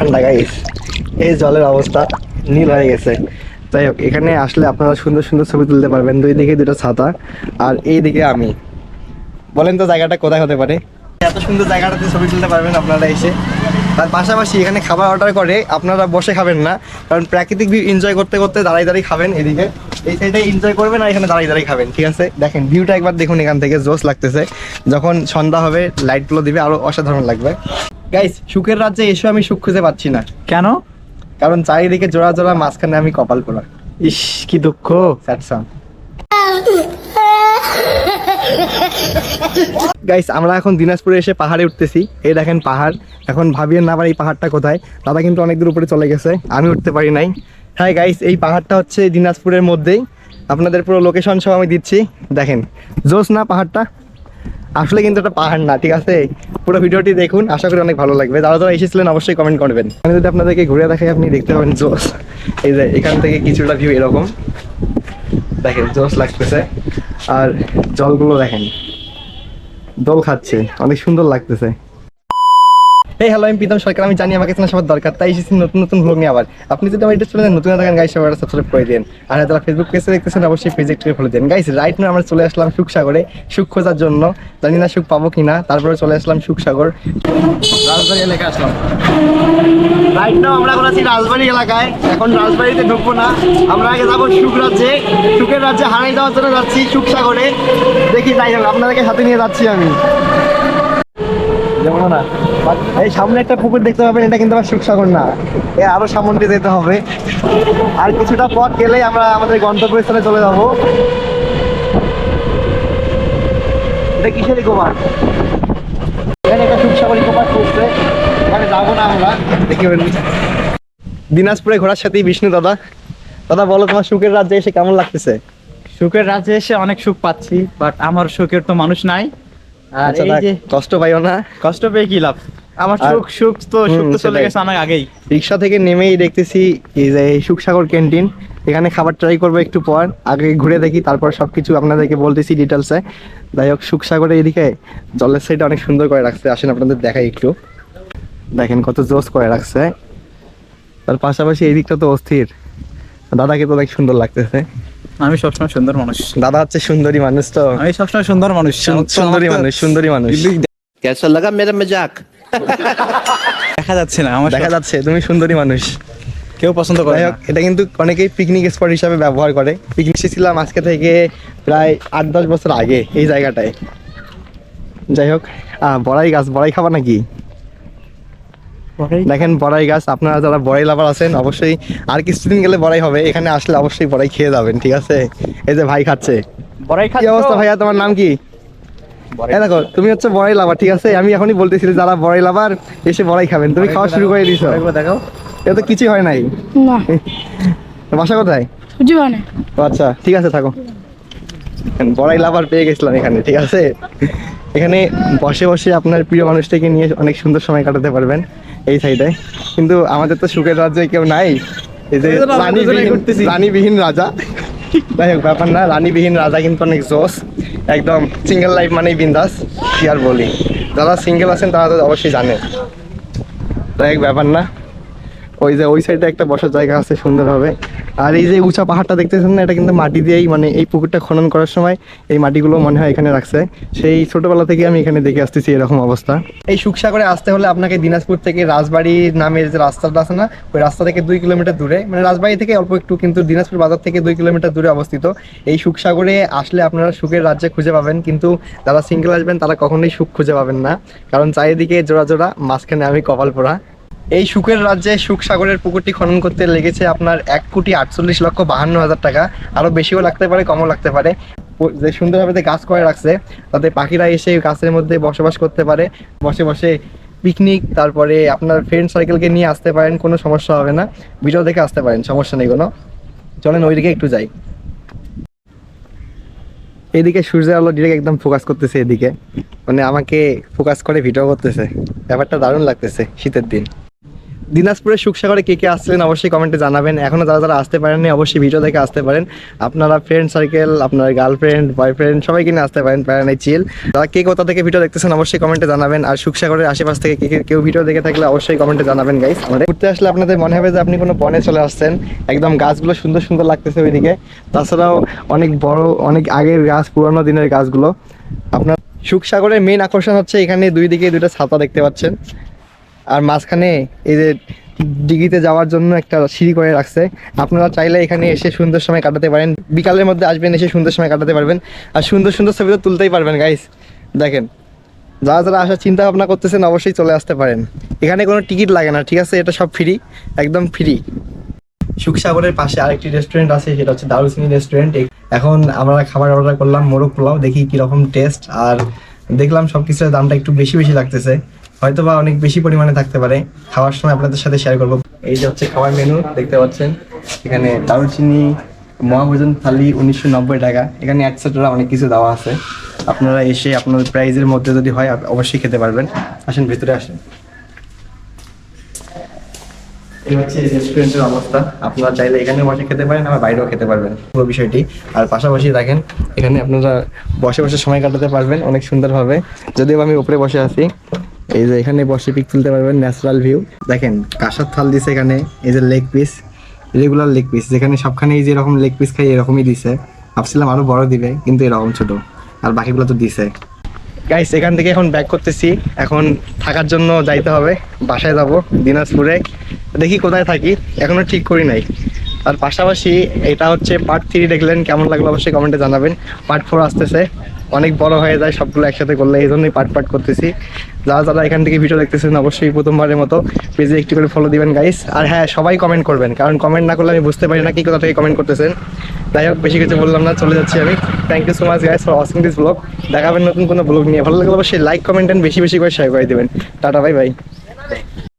ঠান্ডা গাইস এই জলের অবস্থা নীল হয়ে গেছে। যাই হোক, এখানে আসলে আপনারা সুন্দর সুন্দর ছবি তুলতে পারবেন। দুই দিকে দুটো ছাতা আর এই দিকে আমি। বলেন তো জায়গাটা কোথায় হতে পারে? এত সুন্দর জায়গাটাতে ছবি তুলতে পারবেন আপনারা এসে। তার পাশাপাশি এখানে খাবার অর্ডার করে আপনারা বসে খাবেন না, কারণ প্রাকৃতিক ভিউ এনজয় করতে করতে দাঁড়িয়ে দাঁড়িয়ে খাবেন এদিকে। এই সাইডে এনজয় করবেন আর এখানে দাঁড়িয়ে দাঁড়িয়ে খাবেন, ঠিক আছে? দেখেন ভিউটা একবার দেখুন এখান থেকে জোস লাগতেছে। যখন সন্ধ্যা হবে লাইটগুলো দিবে, আরও অসাধারণ লাগবে। গাইস সুখের রাজ্যে এসে আমি সুখ খুঁজে পাচ্ছি না। কেন? কারণ চারিদিকে জোড়া জোড়া মাঝখানে আমি কপাল পোড়া। ইস কি দুঃখ। স্যাড সং গাইস আমরা এখন দিনাজপুরে এসে পাহাড়ে উঠতেছি। এই দেখেন পাহাড়। এখন ভাবিয়ে না পারি এই পাহাড়টা কোথায়। দাদা কিন্তু অনেক দূর উপরে চলে গেছে। আমি উঠতে পারি নাই। হ্যাঁ গাইস এই পাহাড়টা হচ্ছে দিনাজপুরের মধ্যেই। আপনাদের পুরো লোকেশন সব আমি দিচ্ছি। দেখেন জোস না পাহাড়টা। আসলে কিন্তু একটা পাহাড় না, ঠিক আছে? পুরো ভিডিওটি দেখুন, আশা করি অনেক ভালো লাগবে। যারা যারা এসেছিলেন অবশ্যই কমেন্ট করবেন। আমি যদি আপনাদেরকে ঘুরে দেখাই, আপনি দেখতে পাবেন জোস এই যে, এখান থেকে কিছুটা ভিউ এরকম। দেখেন জোস লাগতেছে। আর জলগুলো দেখেন। দোল খাচ্ছে, অনেক সুন্দর লাগতেছে। এই হ্যালো আমি প্রীতম সরকার আমি জানি আমাকে চেনা সবার দরকার, তাই এসেছি নতুন নতুন ভ্লগ নিয়ে আবার। আপনি যদি আমার ইউটিউব চ্যানেলে নতুন থাকেন গাইস সবাই সাবস্ক্রাইব করে দিন আর যারা ফেসবুক পেজে দেখতেছেন, অবশ্যই পেজে একটু ফলো দিন গাইস রাইট না আমরা চলে আসলাম সুখসাগরে, সুখ খোঁজার জন্য। জানি না সুখ পাবো কিনা তারপরে চলে আসলাম সুখসাগর। রাজবাড়ি এলাকায় আসলাম। রাইট নাও আমরা এখন আছি রাজবাড়ি এলাকায়। এখন রাজবাড়িতে ঢুকবো না। আমরা আগে যাব সুখ রাজ্যে। সুখের রাজ্যে হারাই যাওয়ার জন্য যাচ্ছি সুখসাগরে। দেখি, যাই হোক, আপনাদেরকে সাথে নিয়ে যাচ্ছি আমি। যেমন না। এই সামনে একটা পুকুর দেখতে পাবেন, এটা কিন্তু আবার সুখসাগর না। এ আরও সামনে যেতে হবে। আর কিছুটা পথ গেলেই আমরা আমাদের গন্তব্যস্থলে চলে যাব। এটা কিসের কুমার এখানে একটা সুখসাগর কুমার করছে এখানে যাব না আমরা, দেখি দিনাজপুরে ঘোরার সাথেই বিষ্ণু দাদা। দাদা, বলো তোমার সুখের রাজ্যে এসে কেমন লাগতেছে? সুখের রাজ্যে এসে অনেক সুখ পাচ্ছি বাট আমার সুখের তো মানুষ নাই। আর আচ্ছা, এই যে কষ্ট পাইও না। কষ্ট পেয়ে কি লাভ? আমার সুখ সুখ তো সুখ তো চলে গেছে অনেক আগেই। রিক্সা থেকে নেমেই দেখতেছি এই যে সুখসাগর ক্যান্টিন। এখানে খাবার ট্রাই করব একটু পর। আগে ঘুরে দেখি তারপর সবকিছু আপনাদেরকে বলতেছি ডিটেলসে যাই হোক সুখসাগরের এদিকে জলের সাইডে অনেক সুন্দর করে রাখছে। আসেন আপনাদের দেখাই একটু। দেখেন কত জোস করে রাখছে। তার পাশাপাশি এই দিকটা তো অস্থির। দাদাকে তো অনেক সুন্দর লাগতেছে। আমি সবসময় সুন্দর মানুষ। দাদা হচ্ছে সুন্দরী মানুষ তো। আমি সবসময় সুন্দর মানুষ। সুন্দরী মানুষ সুন্দরী মানুষ। কেসা লাগা মেরা মজাক? দেখা যাচ্ছে না আমার দেখা যাচ্ছে তুমি সুন্দরী মানুষ। কেউ পছন্দ করে এটা কিন্তু অনেকেই পিকনিক স্পট হিসাবে ব্যবহার করে। পিকনিক ছিলাম আজকে থেকে প্রায় আট দশ বছর আগে এই জায়গাটায়। যাই হোক বড়াই গাছ বড়াই খাবা নাকি? দেখেন বড়াই গাছ আপনারা যারা বড়াই লাভার আছেন অবশ্যই আর কিছুদিন গেলে বড়াই হবে। এখানে আসলে অবশ্যই বড়াই খেয়ে যাবেন ঠিক আছে? এই যে ভাই খাচ্ছে। বড়াই কি অবস্থা ভাইয়া তোমার নাম কি? দেখো তুমি হচ্ছে বড়াই লাভার ঠিক আছে? আমি এখনই বলতেছিলাম যারা বড়াই লাভার এসে বড়াই খাবেন। তুমি খাওয়া শুরু করে দিছো। দেখাও। এটা তো কিছুই হয় নাই। না। বাসা কোথায়? জীবনে আচ্ছা ঠিক আছে থাকো। বড়াই লাভার পেয়ে গেছিলাম এখানে ঠিক আছে? এখানে বসে বসে আপনার প্রিয় মানুষটাকে নিয়ে অনেক সুন্দর সময় কাটাতে পারবেন। এই সাইডে কিন্তু আমাদের তো সুখের রাজ্যে কেউ নাই। এই যে রানীবিহীন রানীবিহীন রাজা। যাই হোক ব্যাপার না রানীবিহীন রাজা কিন্তু অনেক জোস। একদম সিঙ্গেল লাইফ মানেই বিন্দাস কি আর বলি। যারা সিঙ্গেল আছেন তারা তো অবশ্যই জানে। তাই এক ব্যাপার না। ওই যে ওই সাইডে একটা বসার জায়গা আছে সুন্দর হবে আর এই যে উঁচা পাহাড়টা দেখতেছেন না, এটা কিন্তু মাটি দিয়েই মানে এই পুকুরটা খনন করার সময় এই মাটিগুলো মনে হয় এখানে রাখছে। সেই ছোটবেলা থেকে আমি এখানে দেখে আসতেছি এরকম অবস্থা। এই সুখসাগরে আসতে হলে আপনাকে দিনাজপুর থেকে রাজবাড়ি নামের যে রাস্তাটা আছে না, ওই রাস্তা থেকে দুই কিলোমিটার দূরে মানে রাজবাড়ি থেকে অল্প একটু কিন্তু দিনাজপুর বাজার থেকে দুই কিলোমিটার দূরে অবস্থিত। এই সুখসাগরে আসলে আপনারা সুখের রাজ্যে খুঁজে পাবেন, কিন্তু যারা সিঙ্গেল আসবেন তারা কখনোই সুখ খুঁজে পাবেন না। কারণ চারিদিকে জোড়া জোড়া, মাঝখানে আমি কপাল পোড়া। এই সুখের রাজ্যে সুখ সাগরের পুকুরটি খনন করতে লেগেছে আপনার এক কোটি আটচল্লিশ লক্ষ বাহান্ন হাজার টাকা। আরও বেশিও লাগতে পারে, কমও লাগতে পারে। যে সুন্দরভাবে গাছ করে রাখছে, তাতে পাখিরা এসে গাছের মধ্যে বসবাস করতে পারে। বসে বসে পিকনিক তারপরে আপনার ফ্রেন্ড সার্কেলকে নিয়ে আসতে পারেন, কোনো সমস্যা হবে না। ভিডিও দেখে আসতে পারেন, সমস্যা নেই কোনো। চলেন ওইদিকে একটু যাই। এদিকে সূর্যের আলো ডিরেক্ট একদম ফোকাস করতেছে এদিকে। মানে আমাকে ফোকাস করে ভিডিও করতেছে। ব্যাপারটা দারুণ লাগতেছে শীতের দিন। দিনাজপুরের সুখসাগরে কে কে আসছিলেন অবশ্যই কমেন্টে জানাবেন। এখনও যারা যারা আসতে পারেননি, অবশ্যই ভিডিও দেখে আসতে পারেন। আপনারা ফ্রেন্ড সার্কেল আপনার গার্লফ্রেন্ড বয়ফ্রেন্ড সবাইকে নিয়ে আসতে পারেন প্যারানাই চিল যারা কে কোথা থেকে ভিডিও দেখতেছেন, অবশ্যই কমেন্টে জানাবেন। আর সুখসাগরের আশেপাশ থেকে কে- কেউ ভিডিও দেখে থাকলে অবশ্যই কমেন্টে জানাবেন গাইস আমাদের ঘুরতে আসলে আপনাদের মনে হবে যে আপনি কোনো বনে চলে আসছেন। একদম গাছগুলো সুন্দর সুন্দর লাগতেছে ওইদিকে। তাছাড়াও অনেক বড়, অনেক আগের গাছ, পুরোনো দিনের গাছগুলো। আপনার সুখসাগরের মেন আকর্ষণ হচ্ছে এখানে দুই দিকে দুইটা ছাতা দেখতে পাচ্ছেন। আর মাঝখানে এই যে ডিগিতে যাওয়ার জন্য একটা সিঁড়ি করে রাখছে। আপনারা চাইলে এখানে এসে সুন্দর সময় কাটাতে পারেন। বিকালের মধ্যে আসবেন, এসে সুন্দর সময় কাটাতে পারবেন। আর সুন্দর সুন্দর ছবি তো তুলতেই পারবেন গাইস দেখেন, যারা যারা আসার চিন্তা ভাবনা করতেছেন, অবশ্যই চলে আসতে পারেন। এখানে কোনো টিকিট লাগে না, ঠিক আছে? এটা সব ফ্রি, একদম ফ্রি। সুখসাগরের পাশে আরেকটি রেস্টুরেন্ট আছে, সেটা হচ্ছে দারুচিনি রেস্টুরেন্ট এখন আমরা খাবার অর্ডার করলাম, মোরগ পোলাও। দেখি কীরকম টেস্ট আর দেখলাম সব কিছুর দামটা একটু বেশি বেশি লাগতেছে। হয়তো বা অনেক বেশি পরিমাণে থাকতে পারে। খাওয়ার সময় আপনাদের সাথে শেয়ার করব। এই যে হচ্ছে খাবার মেনু দেখতে পাচ্ছেন? এখানে দারুচিনি মহাভোজন থালি উনিশশো নব্বই টাকা। এখানে একসেট্রা অনেক কিছু দেওয়া আছে। আপনারা এসে আপনার প্রাইজের মধ্যে যদি হয় অবশ্যই খেতে পারবেন। আসেন, ভিতরে আসেন। এই হচ্ছে রেস্টুরেন্টের অবস্থা। আপনারা চাইলে এখানে বসে খেতে পারেন, আবার বাইরেও খেতে পারবেন। পুরো বিষয়টি। আর পাশাপাশি দেখেন, এখানে আপনারা বসে বসে সময় কাটাতে পারবেন অনেক সুন্দরভাবে। যদিও আমি উপরে বসে আছি এই যে এখানে বসে পিক তুলতে পারবেন ন্যাচারাল ভিউ। দেখেন, কাঁসার থাল দিছে এখানে, এই যে leg piece regular leg piece যেখানে সবখানেই যেরকম লেগ পিস খাই, এরকমই দিছে। ভাবছিলাম আরও বড় দিবে, কিন্তু এরকম ছোট, আর বাকিগুলো তো দিছে। গাইস এখান থেকে এখন ব্যাক করতেছি। এখন থাকার জন্য যাইতে হবে, বাসায় যাব, দিনাজপুরে। দেখি কোথায় থাকি, এখনও ঠিক করি নাই। আর পাশাপাশি এটা হচ্ছে পার্ট থ্রি দেখলেন, কেমন লাগল অবশ্যই কমেন্টে জানাবেন। পার্ট ফোর আসতেছে, অনেক বড় হয়ে যায় সবগুলো একসাথে করলে, এই জন্যই পার্ট পার্ট করতেছি। যারা যারা এখান থেকে ভিডিও দেখতেছেন, অবশ্যই প্রথমবারের মতো পেজে একটু করে ফলো দিবেন গাইস আর হ্যাঁ সবাই কমেন্ট করবেন, কারণ কমেন্ট না করলে আমি বুঝতে পারি না কি কোথা থেকে কমেন্ট করতেছেন। যাই হোক, বেশি কিছু বললাম না, চলে যাচ্ছি আমি। Thank you so much guys for watching this blog দেখাবেন নতুন কোনো ব্লগ নিয়ে। ভালো লাগলে অবশ্যই লাইক কমেন্ট এন্ড বেশি বেশি করে শেয়ার করে দিবেন। Tata bye bye